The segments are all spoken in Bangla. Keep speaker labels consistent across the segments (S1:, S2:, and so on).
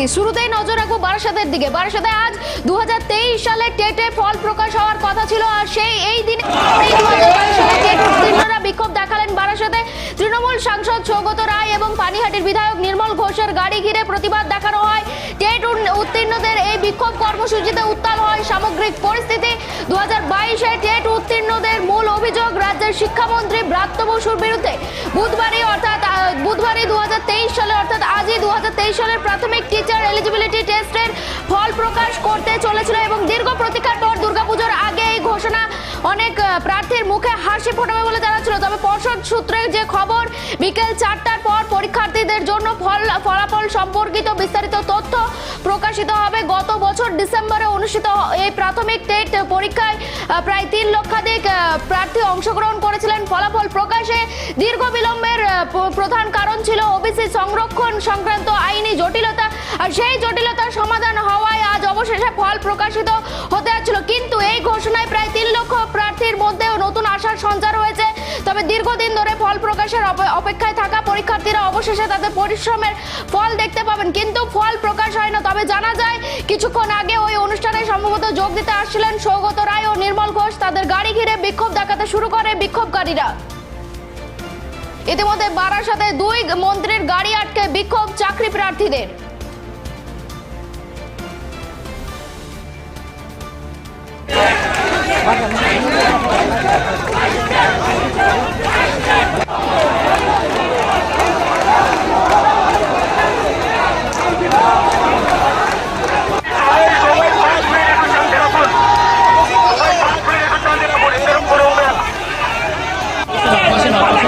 S1: স্মৃতি শুরুতেই নজর রাখব বারাসাতের দিকে। বারাসাতে আজ দুহাজার তেইশ সালে টেটে ফল প্রকাশ হওয়ার কথা ছিল আর সেই এই দিনে এই 2022 সালে টেট উত্তীর্ণরা বিক্ষোভ দেখালেন বারাসাতে। তৃণমূল সাংসদ সৌগত রায় এবং পানিহাটির বিধায়ক নির্মল ঘোষের গাড়ি ঘিরে প্রতিবাদ দেখানো হয়। টেট উত্তীর্ণদের এই বিক্ষোভ কর্মসূচিতে উত্তাল হয় সামগ্রিক পরিস্থিতি। দু হাজার বাইশে টেট উত্তীর্ণদের মূল অভিযোগ, রাজ্যের শিক্ষামন্ত্রী ব্রাত্য বসুর বিরুদ্ধে বুধবারই অর্থাৎ বুধবারই দুহাজার তেইশ সালে, অর্থাৎ আজই দু সালের প্রাথমিক টিচার এলিজিবিলিটি টেস্টের ফল প্রকাশ করতে চলেছিল এবং দীর্ঘ প্রতীক্ষার পর দুর্গাপুজোর আগে এই ঘোষণা অনেক প্রার্থীর মুখে হাসি ফোটাবে বলে জানাচ্ছিল তবে পর্ষদ সূত্রে যে খবর, বিকেল চারটার পর পরীক্ষার্থীদের জন্য ফল, ফলাফল সম্পর্কিত বিস্তারিত তথ্য প্রকাশিত হবে। গত বছর ডিসেম্বরে অনুষ্ঠিত এই প্রাথমিক টেট পরীক্ষায় প্রায় তিন লক্ষাধিক প্রার্থী অংশগ্রহণ করেছিলেন। ফলাফল প্রকাশে দীর্ঘ বিলম্বের প্রধান কারণ ছিল ওবিসি সংরক্ষণ সংক্রান্ত আইনি জটিলতা। আর সেই জটিলতার সমাধান হওয়ায় আজ অবশেষে ফল প্রকাশিত হতে যাচ্ছিল। কিন্তু এই ঘোষণায় প্রায় তিন লক্ষ প্রার্থীর মধ্যেও নতুন আশার সঞ্চার হয়েছে। তবে দীর্ঘদিন ধরে ফল প্রকাশের অপেক্ষায় থাকা পরীক্ষার্থীরা অবশেষে তাদের পরিশ্রমের ফল দেখতে পাবেন। কিন্তু ফল প্রকাশ হয় না। তবে জানা যায়, কিছুক্ষণ আগে ওই অনুষ্ঠানে সম্ভবত যোগ দিতে আসছিলেন সৌগত রায় ও নির্মল ঘোষ। তাদের গাড়ি ঘিরে বিক্ষোভ দেখাতে শুরু করে বিক্ষোভকারীরা। ইতিমধ্যে বারাসাতে দুই মন্ত্রীর গাড়ি আটকে বিক্ষোভ চাকরি প্রার্থীদের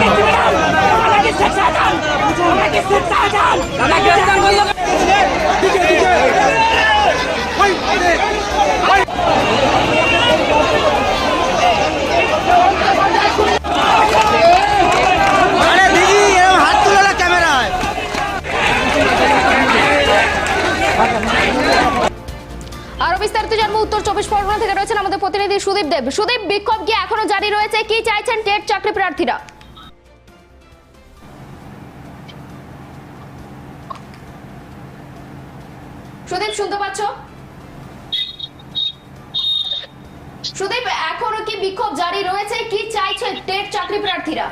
S2: দিদি এরকম হাত তুলে না ক্যামেরায়
S1: আরও বিস্তারিত জানব উত্তর চব্বিশ পরগনা থেকে রয়েছেন আমাদের প্রতিনিধি সুদীপ দেব। সুদীপ বিক্ষোভ কি এখনও জারি রয়েছে? কি চাইছেন টেট চাকরি প্রার্থীরা? সুদীপ শুনতে পাচ্ছ? সুদীপ এখনও কি বিক্ষোভ জারি রয়েছে? কি চাইছে টেট চাকরি প্রার্থীরা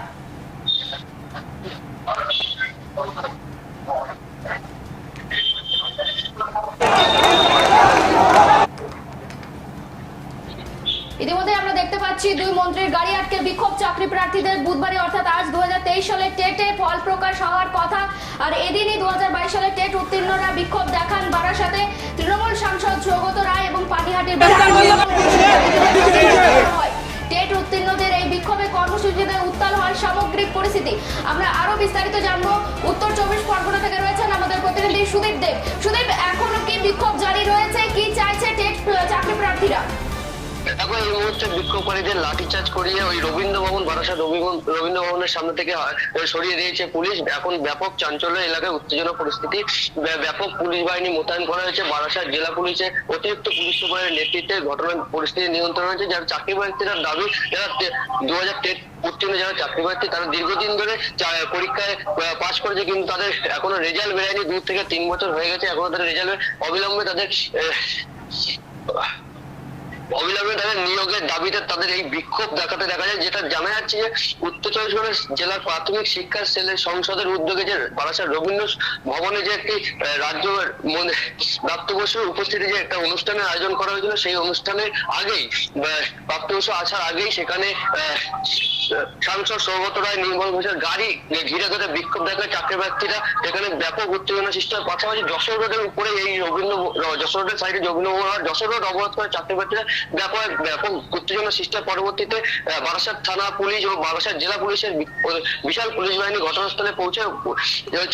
S1: ইতিমধ্যে আমরা দেখতে পাচ্ছি দুই মন্ত্রীর গাড়ি আটকে বিক্ষোভ চাকরি প্রার্থীদের বুধবারে অর্থাৎ আজ দু সালে টেটে ফল প্রকাশ হওয়ার কথা। আর এদিনই দু সালে টেট উত্তীর্ণরা বিক্ষোভ দেখান বারাসাতে। তৃণমূল সাংসদ সৌগত রায় এবং পানিহাটির টেট উত্তীর্ণদের এই বিক্ষোভে কর্মসূচিতে উত্তাল হয় সামগ্রিক পরিস্থিতি। আমরা আরও বিস্তারিত জানব। উত্তর চব্বিশ পরগনা থেকে রয়েছেন আমাদের প্রতিনিধি সুদীপ দেব। সুদীপ এখনও কি বিক্ষোভ জারি রয়েছে? কি চাইছে টেট চাকরি প্রার্থীরা?
S3: দেখো এই মুহূর্তে বিক্ষোভকারীদের লাঠিচার্জ করিয়ে ওই রবীন্দ্র ভবন বারাসাত রবীন্দ্র- ভবনের সামনে থেকে সরিয়ে দিয়েছে পুলিশ। এখন ব্যাপক চাঞ্চল্য, এলাকায় উত্তেজনা পরিস্থিতি। ব্যাপক পুলিশ বাহিনী মোতায়েন করা হয়েছে। বারাসাত জেলা পুলিশের অতিরিক্ত পুলিশ সুপারের নেতৃত্বে ঘটনার পরিস্থিতি নিয়ন্ত্রণ হয়েছে যারা চাকরি প্রার্থীরা দাবি, যারা দু হাজার উত্তীর্ণ যারা চাকরি প্রার্থী, তারা দীর্ঘদিন ধরে পরীক্ষায় পাশ করেছে, কিন্তু তাদের এখনও রেজাল্ট বেরোয়নি। দু থেকে তিন বছর হয়ে গেছে, এখনও তাদের রেজাল্ট অবিলম্বে তাদের অবিলম্বে তাদের নিয়োগের দাবিতে তাদের এই বিক্ষোভ দেখাতে দেখা যায়, যেটা জানা যাচ্ছে যে উত্তর চব্বিশ পরগনা জেলার প্রাথমিক শিক্ষা সেলের সংসদের উদ্যোগে যে বারাসাত রবীন্দ্র ভবনে যে একটি রাজ্য প্রাপ্ত উপস্থিতি যে একটা অনুষ্ঠানের আয়োজন করা হয়েছিল, সেই অনুষ্ঠানের আগেই প্রাপ্ত আসার আগেই সেখানে সাংসদ সৌগত রায়, নির্মল ঘোষের গাড়ি ঘিরে ধরে বিক্ষোভ দেখায় চাকরি প্রার্থীরা এখানে ব্যাপক উত্তেজনা সৃষ্টি হয়। পাশাপাশি যশোর রোডের উপরে এই রবীন্দ্র, যশোর রোডের সাইডে রবীন্দ্র যশোর রোড অবরোধ করে চাকরি প্রার্থীরা ব্যাপক ব্যাপক উত্তেজনা সৃষ্টি হয় পরবর্তীতে বারাসাত থানা পুলিশ ও বারাসাত জেলা পুলিশের বিশাল পুলিশ বাহিনী ঘটনাস্থলে পৌঁছে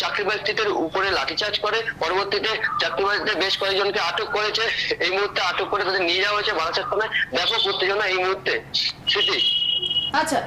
S3: চাকরি প্রার্থীদের উপরে লাঠিচার্জ করে। পরবর্তীতে চাকরি প্রার্থীদের বেশ কয়েকজনকে আটক করেছে। এই মুহূর্তে আটক করে তাদের নিয়ে যাওয়া হয়েছে বারাসাত থানায়। ব্যাপক উত্তেজনা এই মুহূর্তে স্মৃতি
S1: আচ্ছা।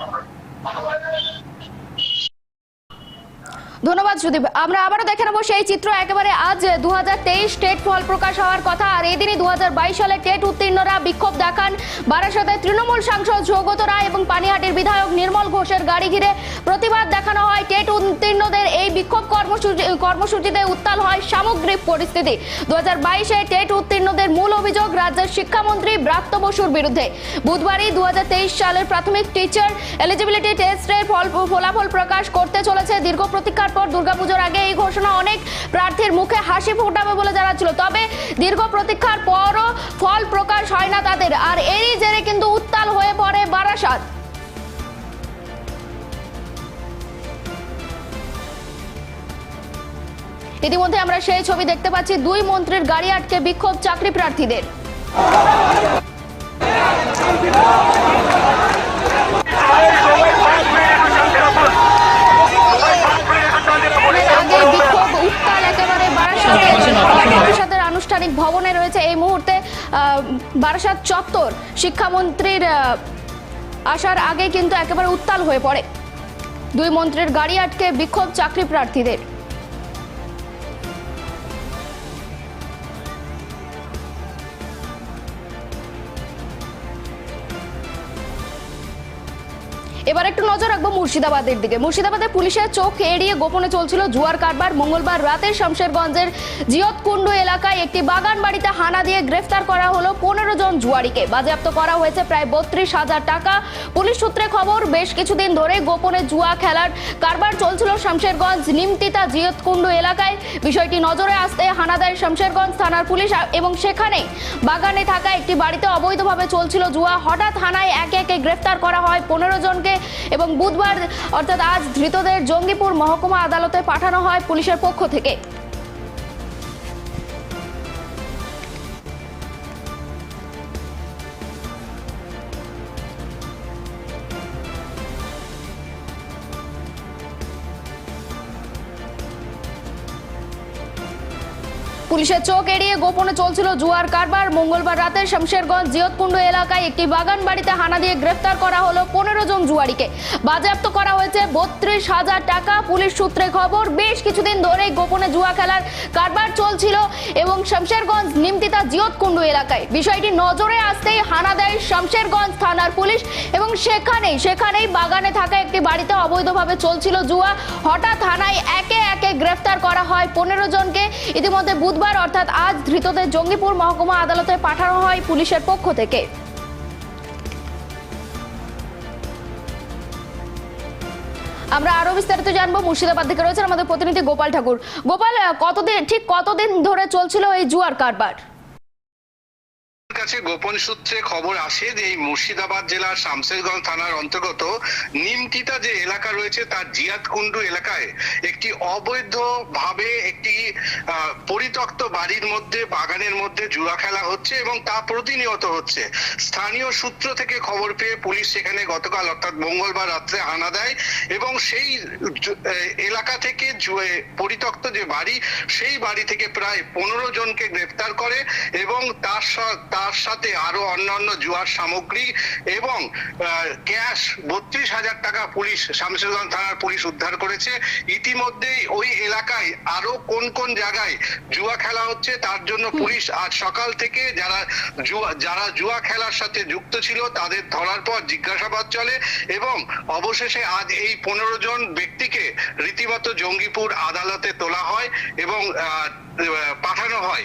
S1: ধন্যবাদ সুদীপ। আমরা আবারও দেখে নেব সেই চিত্র। একেবারে আজ দু হাজার তেইশ টেট ফল প্রকাশ হওয়ার কথা। আর এদিনই দু হাজার বাইশ সালে টেট উত্তীর্ণরা বিক্ষোভ দেখান। বারাসাতে তৃণমূল সাংসদ সৌগত রায় এবং পানিহাটির বিধায়ক নির্মল ঘোষের গাড়ি ঘিরে প্রতিবাদ দেখানো হয়। টেট উত্তীর্ণদের এই বিক্ষোভ কর্মসূচি কর্মসূচিতে উত্তাল হয় সামগ্রিক পরিস্থিতি। দু হাজার বাইশে টেট উত্তীর্ণদের মূল অভিযোগ রাজ্যের শিক্ষামন্ত্রী ব্রাত্য বসুর বিরুদ্ধে। বুধবারই দু হাজার তেইশ সালের প্রাথমিক টিচার এলিজিবিলিটি টেস্টের ফল ফলাফল প্রকাশ করতে চলেছে দীর্ঘ প্রতীক্ষার পর দুর্গাপুজোর আগে এই ঘোষণা অনেক প্রার্থীর মুখে হাসি ফোটাবে বলে জানাচ্ছিল। তবে দীর্ঘ প্রতীক্ষার পরও ফল প্রকাশ হয় না তাদের। আর এরই জেরে কিন্তু উত্তাল হয়ে পড়ে বারাসাত। ইতিমধ্যে আমরা সেই ছবি দেখতে পাচ্ছি। দুই মন্ত্রীর গাড়ি আটকে বিক্ষোভ চাকরি প্রার্থীদের আগে বিক্ষোভ উত্তাল একেবারে বারাসাতের বারাসাতের আনুষ্ঠানিক ভবনে রয়েছে এই মুহূর্তে আহ, বারাসাত চত্বর শিক্ষামন্ত্রীর আসার আগে কিন্তু একেবারে উত্তাল হয়ে পড়ে। দুই মন্ত্রীর গাড়ি আটকে বিক্ষোভ চাকরি প্রার্থীদের। এবার একটু নজর রাখব মুর্শিদাবাদের দিকে। মুর্শিদাবাদে পুলিশের চোখ এড়িয়ে গোপনে চলছিল জুয়ার কারবার। মঙ্গলবার রাতে শমশেরগঞ্জের জিয়তকুণ্ডু এলাকায় একটি বাগান বাড়িতে হানা দিয়ে গ্রেফতার করা হলো পনেরো জন জুয়ারিকে। বাজেয়াপ্ত করা হয়েছে প্রায় বত্রিশ হাজার টাকা। পুলিশ সূত্রে খবর, বেশ কিছুদিন ধরে গোপনে জুয়া খেলার কারবার চলছিল শমশেরগঞ্জ নিমতিতা জিয়তকুণ্ডু এলাকায়। বিষয়টি নজরে আসতে হানা দেয় শমশেরগঞ্জ থানার পুলিশ এবং সেখানে বাগানে থাকা একটি বাড়িতে অবৈধভাবে চলছিল জুয়া। হঠাৎ থানায় একে একে গ্রেফতার করা হয়। পনেরো জনকে এবং বুধবার অর্থাৎ আজ ধৃতদের জঙ্গিপুর মহকুমা আদালতে পাঠানো হয় পুলিশের পক্ষ থেকে। পুলিশের চোখ এড়িয়ে গোপনে চলছিল জুয়ার কারবার। মঙ্গলবার রাতে শমশেরগঞ্জ জিয়তকুণ্ড এলাকায় একটি বাগান বাড়িতে হানা দিয়ে গ্রেফতার করা হলো পনেরো জন জুয়ারিকে। বাজেয়াপ্ত করা হয়েছে বত্রিশ হাজার টাকা। পুলিশ সূত্রে খবর, বেশ কিছুদিন ধরেই গোপনে জুয়া খেলার কারবার চলছিল এবং শমশেরগঞ্জ নিমতিতা জিয়তকুণ্ড এলাকায়। বিষয়টি নজরে আসতেই হানা দেয় শমশেরগঞ্জ থানার পুলিশ এবং সেখানেই সেখানেই বাগানে থাকা একটি বাড়িতে অবৈধভাবে চলছিল জুয়া। হঠাৎ থানায় একে একে গ্রেফতার করা হয় পনেরো জনকে। ইতিমধ্যে বুধবার অর্থাৎ আজ ধৃতদের জঙ্গিপুর মহকুমা আদালতে পাঠানো হয় পুলিশের পক্ষ থেকে। আমরা আরও বিস্তারিত জানব। মুর্শিদাবাদ থেকে রয়েছেন আমাদের প্রতিনিধি গোপাল ঠাকুর। গোপাল কতদিন, ঠিক কতদিন ধরে চলছিল এই জুয়ার কারবার?
S4: কাছে গোপন সূত্রে খবর আসে যে এই মুর্শিদাবাদ জেলার শামশেরগঞ্জ থানার অন্তর্গত নিমতিতা যে এলাকা রয়েছে তার জিয়াতকুণ্ডু এলাকায় একটি অবৈধ ভাবে একটি পরিত্যক্ত বাড়ির মধ্যে, বাগানের মধ্যে জুয়া খেলা হচ্ছে এবং তা প্রতিনিয়ত হচ্ছে। স্থানীয় সূত্র থেকে খবর পেয়ে পুলিশ সেখানে গতকাল, অর্থাৎ মঙ্গলবার রাত্রে হানা দেয় এবং সেই এলাকা থেকে পরিত্যক্ত যে বাড়ি, সেই বাড়ি থেকে প্রায় পনেরো জনকে গ্রেপ্তার করে এবং তার সা- তার সাথে আরও অন্যান্য জুয়ার সামগ্রী এবং ক্যাশ বত্রিশ হাজার টাকা পুলিশ শামশেরগঞ্জ থানার পুলিশ উদ্ধার করেছে। ইতিমধ্যেই ওই এলাকায় আরও কোন কোন জায়গায় জুয়া খেলা হচ্ছে তার জন্য পুলিশ আজ সকাল থেকে যারা জুয়া যারা জুয়া খেলার সাথে যুক্ত ছিল তাদের ধরার পর জিজ্ঞাসাবাদ চলে এবং অবশেষে আজ এই পনেরো জন ব্যক্তিকে রীতিমতো জঙ্গিপুর আদালতে তোলা হয় এবং পাঠানো হয়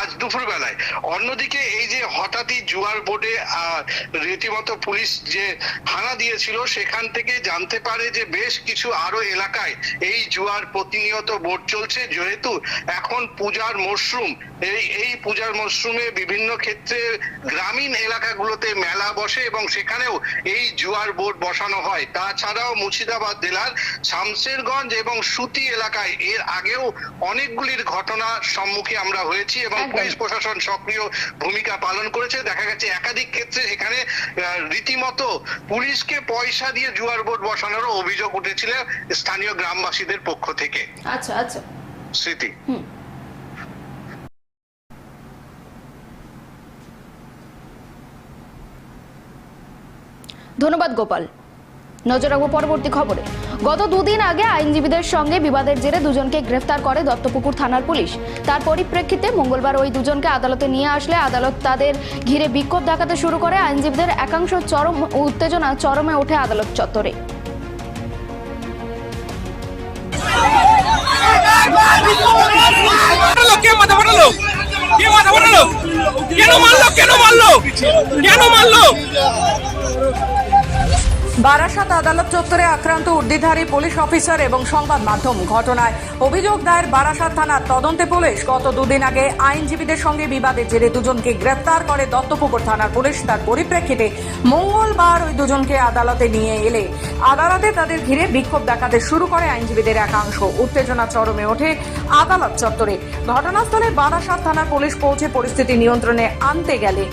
S4: আজ দুপুর বেলায় অন্যদিকে এই যে হঠাৎই জুয়ার বোর্ডে রীতিমতো পুলিশ যে হানা দিয়েছিল সেখান থেকে জানতে পারে যে বেশ কিছু আরও এলাকায় এই জুয়ার প্রতিনিয়ত বোর্ড চলছে যেহেতু এখন পূজার মরশুম এই এই পূজার মরশুমে বিভিন্ন ক্ষেত্রে গ্রামীণ এলাকাগুলোতে মেলা বসে এবং সেখানেও এই জুয়ার বোর্ড বসানো হয় তাছাড়াও মুর্শিদাবাদ জেলার শামশেরগঞ্জ এবং সুতি এলাকায় এর আগেও অনেকগুলির ঘটনার সম্মুখে আমরা হয়েছি এবং। পুলিশ প্রশাসন সক্রিয় ভূমিকা পালন করেছে। দেখা গেছে একাধিক ক্ষেত্রে এখানে রীতিমতো পুলিশকে পয়সা দিয়ে জুয়ার বোর্ড বসানোর অভিযোগ উঠেছিল স্থানীয় গ্রামবাসীদের পক্ষ থেকে।
S1: আচ্ছা আচ্ছা।
S4: স্মৃতি।
S1: ধন্যবাদ গোপাল। নজর রাখব পরবর্তী খবরে। গত দুদিন আগে আইনজীবীদের সঙ্গে বিবাদের জেরে দুজনকে গ্রেফতার করে দত্তপুকুর থানার পুলিশ। তার পরিপ্রেক্ষিতে মঙ্গলবার ওই দুজনকে আদালতে নিয়ে আসলে আদালত তাদের ঘিরে বিক্ষোভ দেখাতে শুরু করে। আইনজীবীদের একাংশ চরম উত্তেজনা চরমে ওঠে আদালত চত্বরে।
S5: কেন মারলো? কেন মারলো? কেন মারলো?
S6: বারাসাত আদালত চত্বরে আক্রান্ত উর্দিধারী পুলিশ অফিসার এবং সংবাদ মাধ্যম ঘটনায় অভিযোগ দায়ের বারাসাত থানার তদন্তে পুলিশ গত দুদিন আগে আইনজীবীদের সঙ্গে বিবাদের জেরে দুজনকে গ্রেপ্তার করে দত্তপুকুর থানার পুলিশ। তার পরিপ্রেক্ষিতে মঙ্গলবার ওই দুজনকে আদালতে নিয়ে এলে। আদালতে তাদের ঘিরে বিক্ষোভ দেখাতে শুরু করে আইনজীবীদের একাংশ। উত্তেজনা চরমে ওঠে আদালত চত্বরে। ঘটনাস্থলে বারাসাত থানার পুলিশ পৌঁছে পরিস্থিতি নিয়ন্ত্রণে আনতে গেলে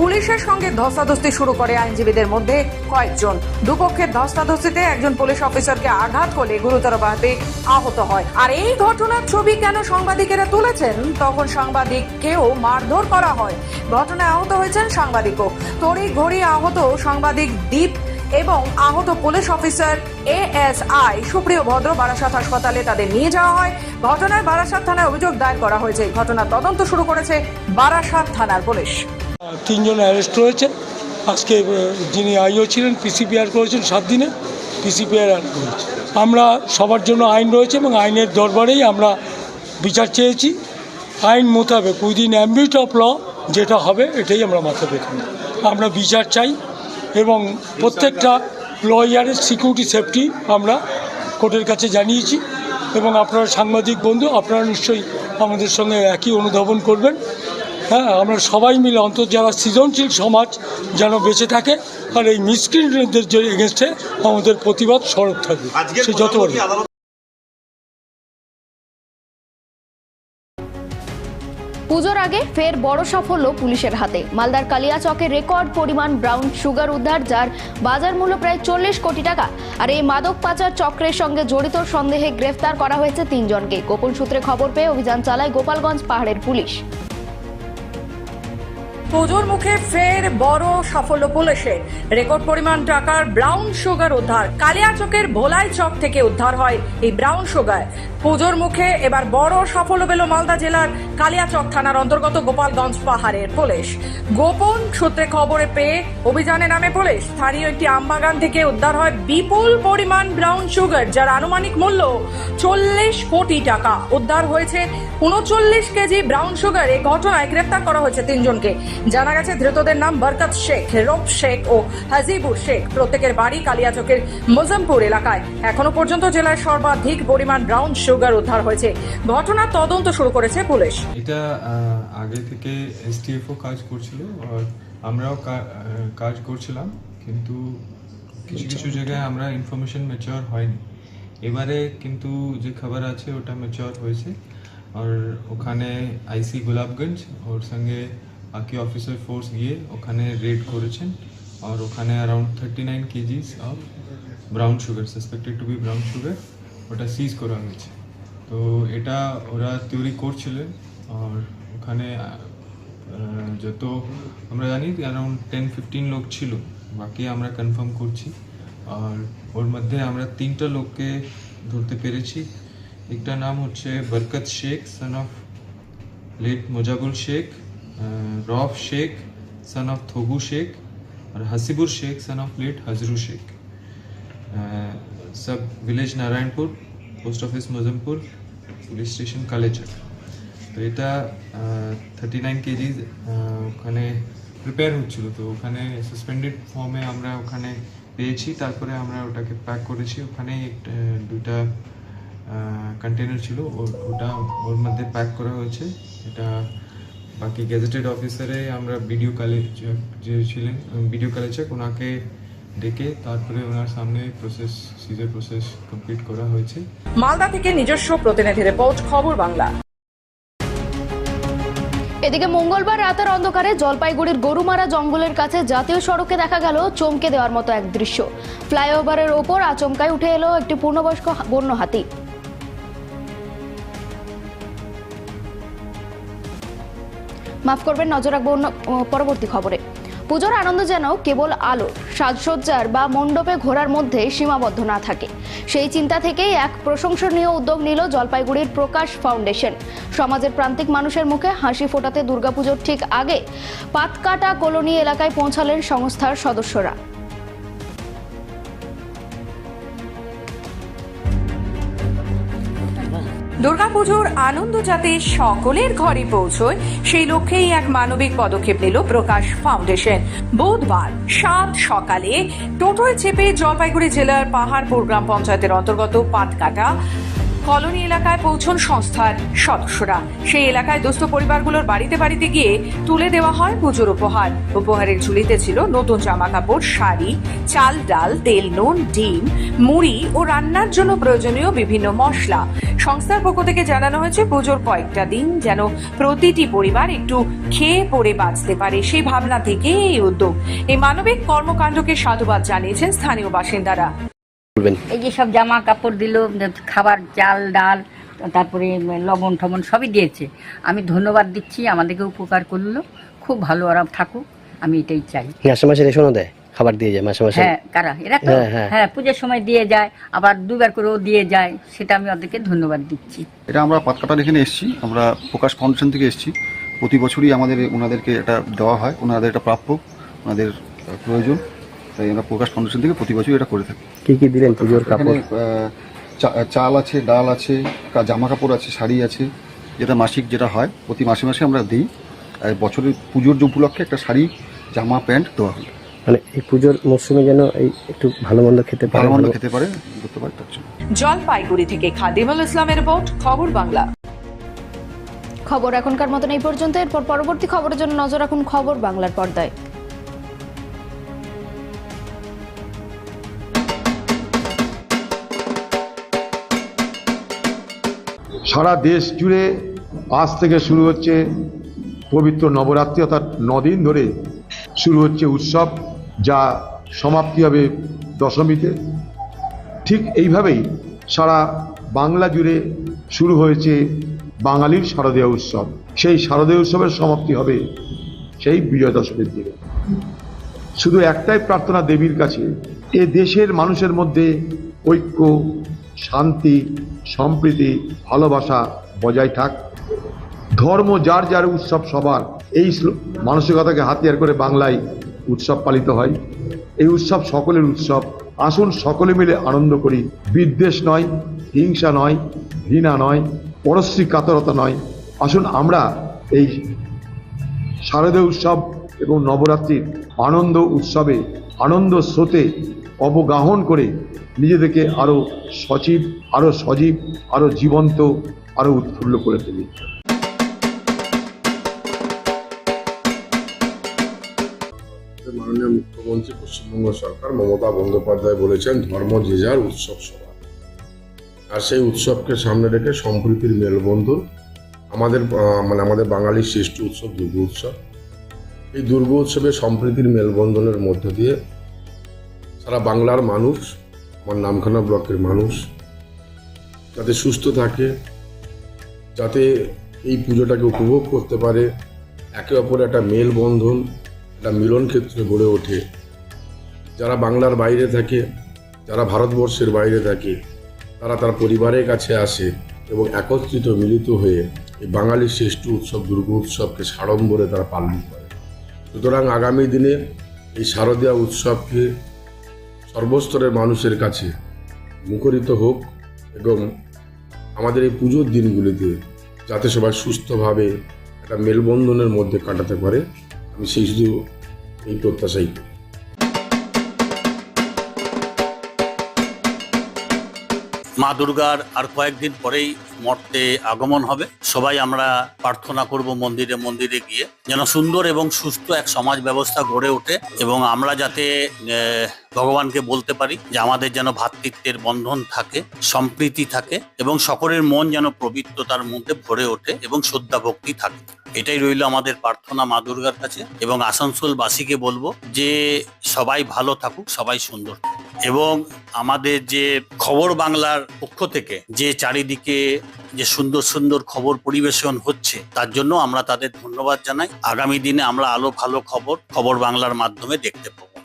S6: পুলিশের সঙ্গে ধস্তাধস্তি শুরু করে আইনজীবীদের মধ্যে কয়েকজন। দুপক্ষের ধস্তাধস্তিতে একজন পুলিশ অফিসারকে আঘাত করলে গুরুতরভাবে আহত হয়। আর এই ঘটনার ছবি কেন সাংবাদিকেরা তুলেছেন? তখন সাংবাদিককেও মারধর করা হয়। ঘটনায় আহত হয়েছেন সাংবাদিকও। তড়ি ঘড়ি আহত সাংবাদিক দীপ এবং আহত পুলিশ অফিসার এএসআই সুপ্রিয় ভদ্র বারাসাত হাসপাতালে তাদের নিয়ে যাওয়া হয়। ঘটনায় বারাসাত থানায় অভিযোগ দায়ের করা হয়েছে। ঘটনার তদন্ত শুরু করেছে বারাসাত থানার পুলিশ।
S7: তিনজন অ্যারেস্ট রয়েছে আজকে যিনি আইও ছিলেন, পিসিপিআর করেছেন সাত দিনে, পিসিপিআর করেছে। আমরা সবার জন্য আইন রয়েছে এবং আইনের দরবারেই আমরা বিচার চেয়েছি। আইন মোতাবেক উইদিন অ্যাম্বিট অফ ল, যেটা হবে, এটাই আমরা মাথায় রেখে আমরা বিচার চাই এবং প্রত্যেকটা লয়ারের সিকিউরিটি সেফটি আমরা কোর্টের কাছে জানিয়েছি এবং আপনারা সাংবাদিক বন্ধু, আপনারা নিশ্চয়ই আমাদের সঙ্গে একই অনুধাবন করবেন। হ্যাঁ আমরা সবাই মিলে অন্তত যারা সৃজনশীল সমাজ যেন বেঁচে থাকে আর এই মিসক্রিমিনেটদের যে এগেনস্টে আমাদের প্রতিবাদ সরব থাকবে। সে যত
S1: পুজোর আগে ফের বড় সাফল্য পুলিশের হাতে। মালদার কালিয়া কালিয়াচকে রেকর্ড পরিমাণ ব্রাউন সুগার উদ্ধার যার বাজার মূল্য প্রায় চল্লিশ কোটি টাকা। আর এই মাদক পাচার চক্রের সঙ্গে জড়িত সন্দেহে গ্রেফতার করা হয়েছে তিনজনকে। গোপন সূত্রে খবর পেয়ে অভিযান চালায় গোপালগঞ্জ পাহাড়ের পুলিশ।
S6: পুজোর মুখে ফের বড় সাফল্য পুলিশে। রেকর্ড পরিমাণ টাকার ব্রাউন সুগার উদ্ধার। কালিয়াচকের ভোলাই চক থেকে উদ্ধার হয় এই ব্রাউন সুগার। পুজোর মুখে এবার বড় সাফল্য পেল মালদা জেলার কালিয়াচক থানার অন্তর্গত গোপালগঞ্জ পাহাড়ের পুলিশ। গোপন সূত্রে খবরে পেয়ে অভিযানে নামে পুলিশ। স্থানীয় একটি আমবাগান থেকে উদ্ধার হয় বিপুল পরিমাণ ব্রাউন সুগার, যার আনুমানিক মূল্য চল্লিশ কোটি টাকা। উদ্ধার হয়েছে উনচল্লিশ কেজি ব্রাউন সুগার। এই ঘটনায় গ্রেপ্তার করা হয়েছে তিনজনকে। জানা গেছে ধৃতদের নাম বরকত শেখ রব শেখ ও হাজিবুর শেখ। প্রত্যেকের বাড়ি কালিয়াচকের মুজমপুর এলাকায়। এখনও পর্যন্ত জেলায় সর্বাধিক পরিমাণ ব্রাউন সুগার উদ্ধার হয়েছে। ঘটনার তদন্ত শুরু করেছে পুলিশ।
S8: এটা আগে থেকে এসটিএফও কাজ করছিল আর আমরাও কাজ করছিলাম কিন্তু কিছু কিছু জায়গায় আমরা ইনফরমেশন ম্যাচিওর হয়নি। এবারে কিন্তু যে খবর আছে ওটা ম্যাচিওর হয়েছে। আর ওখানে আইসি গোলাপগঞ্জ ওর সঙ্গে বাকি অফিসার ফোর্স গিয়ে ওখানে রেড করেছেন আর ওখানে around thirty nine kgs of brown sugar suspected to be brown sugar ওটা সিজ করা হয়েছে। তো এটা ওরা তৈরি করছিলেন আর ওখানে যত আমরা জানি অ্যারাউন্ড টেন ফিফটিন লোক ছিল, বাকি আমরা কনফার্ম করছি। আর ওর মধ্যে আমরা তিনটা লোককে ধরতে পেরেছি। একটা নাম হচ্ছে Barkat Sheikh son of late Mozabul Sheikh Rauf Sheikh son of Thagu Sheikh, R Hasibur Sheikh son of late Hajru Sheikh. সব village Narayanpur post office Majampur police station Kaliachak তো এটা থার্টি নাইন কেজি ওখানে প্রিপেয়ার হচ্ছিল। তো ওখানে সাসপেন্ডেড ফর্মে আমরা ওখানে পেয়েছি, তারপরে আমরা ওটাকে প্যাক করেছি। ওখানে দুটা কন্টেনার ছিল। ওটা ওর মধ্যে প্যাক করা হয়েছে। এটা বাকি গেজেটেড অফিসারে আমরা ভিডিও কালেচক যে ছিলেন ভিডিও কালেচক ওনাকে ডেকে তারপরে ওনার সামনে প্রসেস সিজার প্রসেস কমপ্লিট করা হয়েছে।
S6: মালদা থেকে নিজস্ব প্রতিনিধি রিপোর্ট খবর বাংলা।
S1: এদিকে মঙ্গলবার রাতের অন্ধকারে জলপাইগুড়ির গরুমারা জঙ্গলের কাছে জাতীয় সড়কে দেখা গেল চমকে দেওয়ার মতো এক দৃশ্য। ফ্লাইওভারের ওপর আচমকায় উঠে এলো একটি পূর্ণবয়স্ক বন্য হাতি। মাফ করবেন, নজর রাখব পরবর্তী খবরে। পুজোর আনন্দ যেন কেবল আলো, সাজসজ্জার বা মণ্ডপে ঘোরার মধ্যে সীমাবদ্ধ না থাকে। সেই চিন্তা থেকেই এক প্রশংসনীয় উদ্যোগ নিল জলপাইগুড়ির প্রকাশ ফাউন্ডেশন। সমাজের প্রান্তিক মানুষের মুখে হাসি ফোটাতে দুর্গাপুজোর ঠিক আগে পাতকাটা কলোনি এলাকায় পৌঁছালেন সংস্থার সদস্যরা।
S6: দুর্গাপুজোর আনন্দ যাতে সকলের ঘরে পৌঁছয়, সেই লক্ষ্যেই এক মানবিক পদক্ষেপ নিল প্রকাশ ফাউন্ডেশন। বুধবার সাত সকালে টোটোয় চেপে জলপাইগুড়ি জেলার পাহাড়পুর গ্রাম পঞ্চায়েতের অন্তর্গত পাতকাটা কলোনি এলাকায় পৌঁছন সংস্থার সদস্যরা। সেই এলাকায় দুস্থ পরিবারগুলোর বাড়িতে বাড়িতে গিয়ে তুলে দেওয়া হয় পুজোর উপহার। উপহারের ঝুলিতে ছিল নতুন জামা কাপড় শাড়ি, চাল, ডাল, তেল, নুন, ডিম, মুড়ি ও রান্নার জন্য প্রয়োজনীয় বিভিন্ন মশলা। সংস্থার পক্ষ থেকে জানানো হয়েছে পুজোর কয়েকটা দিন যেন প্রতিটি পরিবার একটু খেয়ে পড়ে বাঁচতে পারে সেই ভাবনা থেকে এই উদ্যোগ। এই মানবিক কর্মকাণ্ডকে সাধুবাদ জানিয়েছেন স্থানীয় বাসিন্দারা।
S9: এই যে সব জামা কাপড় দিল খাবার চাল ডাল তারপরে লবণ টবণ সবই দিয়েছে। আমি ধন্যবাদ দিচ্ছি আমাদেরকে উপকার করল। খুব ভালো ওরা থাকুক আমি এটাই চাই।
S2: মাসে মাসে রেশনও দেয় খাবার দিয়ে যায় মাসে মাসে?
S9: হ্যাঁ কারা? এরা তো
S2: হ্যাঁ, হ্যাঁ।
S9: হ্যাঁ পুজোর সময় দিয়ে যায় আবার দুবার করেও দিয়ে যায় সেটা আমি ওদেরকে ধন্যবাদ দিচ্ছি।
S10: এটা আমরা পাতকাটার এখানে এসেছি আমরা প্রকাশ ফাউন্ডেশন থেকে এসেছি। প্রতি বছরই আমাদের ওনাদেরকে এটা দেওয়া হয় ওনাদের এটা প্রাপ্য ওনাদের প্রয়োজন। তাই আমরা প্রকাশ ফাউন্ডেশন থেকে প্রতি বছরই এটা করে থাকি।
S2: কি কি দিলেন পুজোর কাপড়?
S10: চা- চাল আছে ডাল আছে জামা কাপড় আছে শাড়ি আছে যেটা মাসিক যেটা হয় প্রতি মাসে মাসে আমরা দিই। আর বছরের পুজোর যে উপলক্ষে একটা শাড়ি জামা প্যান্ট দেওয়া হয়।
S2: মানে এই পুজোর মরশুমে যেন এই একটু ভালো মন্দ খেতে পারে
S10: ভালো মন্দ খেতে পারে করতে পারে তার জন্য।
S6: জলপাইগুড়ি থেকে খাদিমুল ইসলামের রিপোর্ট খবর বাংলা।
S1: খবর এখনকার মতন এই পর্যন্ত। এরপর পরবর্তী খবরের জন্য নজর রাখুন খবর বাংলার পর্দায়।
S11: সারা দেশ জুড়ে আজ থেকে শুরু হচ্ছে পবিত্র নবরাত্রি, অর্থাৎ নদিন ধরে শুরু হচ্ছে উৎসব, যা সমাপ্তি হবে দশমীতে। ঠিক এইভাবেই সারা বাংলা জুড়ে শুরু হয়েছে বাঙালির শারদীয় উৎসব। সেই শারদীয় উৎসবের সমাপ্তি হবে সেই বিজয় দশমীর দিনে। শুধু একটাই প্রার্থনা দেবীর কাছে, এ দেশের মানুষের মধ্যে ঐক্য শান্তি, সম্প্রীতি, ভালোবাসা বজায় থাক। ধর্ম যার যার উৎসব সবার। এই মানসিকতাকে হাতিয়ার করে বাংলায় উৎসব পালিত হয়। এই উৎসব সকলের উৎসব। আসুন সকলে মিলে আনন্দ করি। বিদ্বেষ নয়, হিংসা নয়, ঘৃণা নয়, পরশ্রী কাতরতা নয়। আসুন আমরা এই শারদীয় উৎসব এবং নবরাত্রির আনন্দ উৎসবে, আনন্দ স্রোতে অবগাহন করে নিজেদেরকে আরও সজীব আরও সজীব আরও জীবন্ত আরও উৎফুল্ল করে তুলি।
S12: মাননীয় মুখ্যমন্ত্রী, পশ্চিমবঙ্গ সরকার মমতা বন্দ্যোপাধ্যায় বলেছেন, ধর্ম যে যার উৎসব সবার। আর সেই উৎসবকে সামনে রেখে সম্প্রীতির মেলবন্ধন, আমাদের মানে আমাদের বাঙালির শ্রেষ্ঠ উৎসব দুর্গা উৎসব। এই দুর্গা উৎসবে সম্প্রীতির মেলবন্ধনের মধ্য দিয়ে সারা বাংলার মানুষ আমার নামখানা ব্লকের মানুষ। যাতে সুস্থ থাকে, যাতে এই পুজোটাকে উপভোগ করতে পারে। একে অপরে একটা মেলবন্ধন, একটা মিলন ক্ষেত্রে গড়ে ওঠে। যারা বাংলার বাইরে থাকে, যারা ভারতবর্ষের বাইরে থাকে, তারা তার পরিবারের কাছে আসে এবং একত্রিত, মিলিত হয়ে এই বাঙালির শ্রেষ্ঠ উৎসব, দুর্গ উৎসবকে সাড়ম্বরে তারা পালন করে। সুতরাং আগামী দিনে এই শারদীয়া উৎসবকে সর্বস্তরের মানুষের কাছে মুখরিত হোক এবং আমাদের এই পুজোর দিনগুলিতে যাতে সবাই সুস্থভাবে একটা মেলবন্ধনের মধ্যে কাটাতে পারে, আমি সেই শুধু এই প্রত্যাশাই করি।
S13: মা দুর্গার আর কয়েকদিন পরেই মর্তে আগমন হবে। সবাই আমরা প্রার্থনা করব মন্দিরে মন্দিরে গিয়ে যেন সুন্দর এবং সুস্থ এক সমাজ ব্যবস্থা গড়ে ওঠে এবং আমরা যাতে ভগবানকে বলতে পারি যে আমাদের যেন ভ্রাতৃত্বের বন্ধন থাকে, সম্প্রীতি থাকে এবং সকলের মন যেন পবিত্রতার মধ্যে ভরে ওঠে এবং শ্রদ্ধা ভক্তি থাকে। এটাই রইল আমাদের প্রার্থনা মা দুর্গার কাছে এবং আসানসোল বাসীকে বলব যে সবাই ভালো থাকুক, সবাই সুন্দর এবং আমাদের যে খবর বাংলার পক্ষ থেকে যে চারিদিকে যে সুন্দর সুন্দর খবর পরিবেশন হচ্ছে, তার জন্য আমরা তাদের ধন্যবাদ জানাই। আগামী দিনে আমরা আলো ভালো খবর খবর বাংলার মাধ্যমে দেখতে পাবো।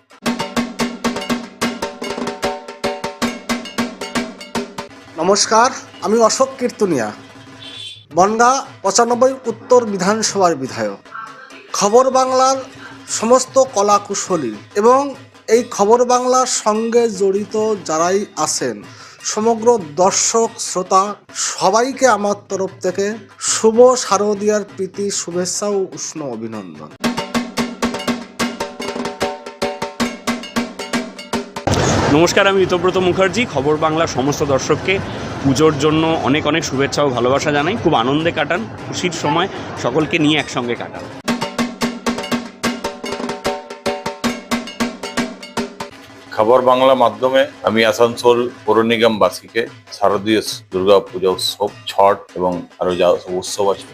S14: নমস্কার, আমি অশোক কীর্তনিয়া। বনগা পঁচানব্বই উত্তর বিধানসভার বিধায়ক। খবর বাংলার সমস্ত কলাকুশলী এবং এই খবর বাংলার সঙ্গে জড়িত যারাই আছেন, সমগ্র দর্শক, শ্রোতা, সবাইকে আমার তরফ থেকে শুভ শারদীয়ার প্রীতি, শুভেচ্ছা ও উষ্ণ অভিনন্দন।
S15: নমস্কার, আমি ঋতব্রত মুখার্জি, খবর বাংলার সমস্ত দর্শককে পুজোর জন্য অনেক অনেক শুভেচ্ছা ও ভালোবাসা জানাই। খুব আনন্দে কাটান, খুশির সময় সকলকে নিয়ে একসঙ্গে কাটান।
S16: খবর বাংলা মাধ্যমে আমি আসানসোল পৌর নিগমবাসীকে শারদীয় দুর্গা পূজা উৎসব, ছট এবং আরও যা সব উৎসব আছে,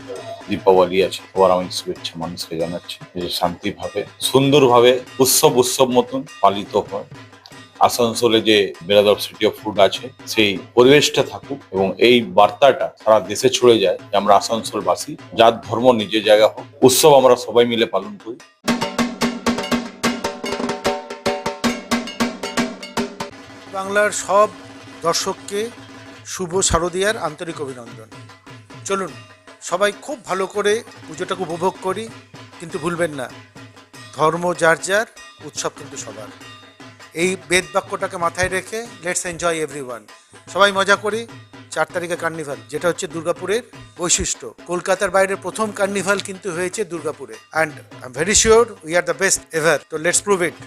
S16: দীপাবলি আছে সবার আমি শুভেচ্ছা মানুষকে জানাচ্ছি যে শান্তিভাবে, সুন্দরভাবে উৎসব উৎসব মতন পালিত হয়। আসানসোলে যে বেরাদর সিটি অফ ফুড আছে, সেই পরিবেশটা থাকুক এবং এই বার্তাটা সারা দেশে ছড়ে যায় যে আমরা আসানসোলবাসী যার ধর্ম, নিজের জায়গা হোক, উৎসব আমরা সবাই মিলে পালন করি।
S17: বাংলার সব দর্শককে শুভ শারদীয়ার আন্তরিক অভিনন্দন। চলুন, সবাই খুব ভালো করে পুজোটাকে উপভোগ করি, কিন্তু ভুলবেন না। ধর্ম যার যার, উৎসব কিন্তু সবার। এই বেদ বাক্যটাকে মাথায় রেখে লেটস এনজয় এভরি সবাই মজা করি, চার তারিখে কার্নিভাল যেটা হচ্ছে দুর্গাপুরের বৈশিষ্ট্য। কলকাতার বাইরে প্রথম কার্নিভাল কিন্তু হয়েছে দুর্গাপুরে। And I am very sure we are the best ever তো লেটস প্রুভ ইট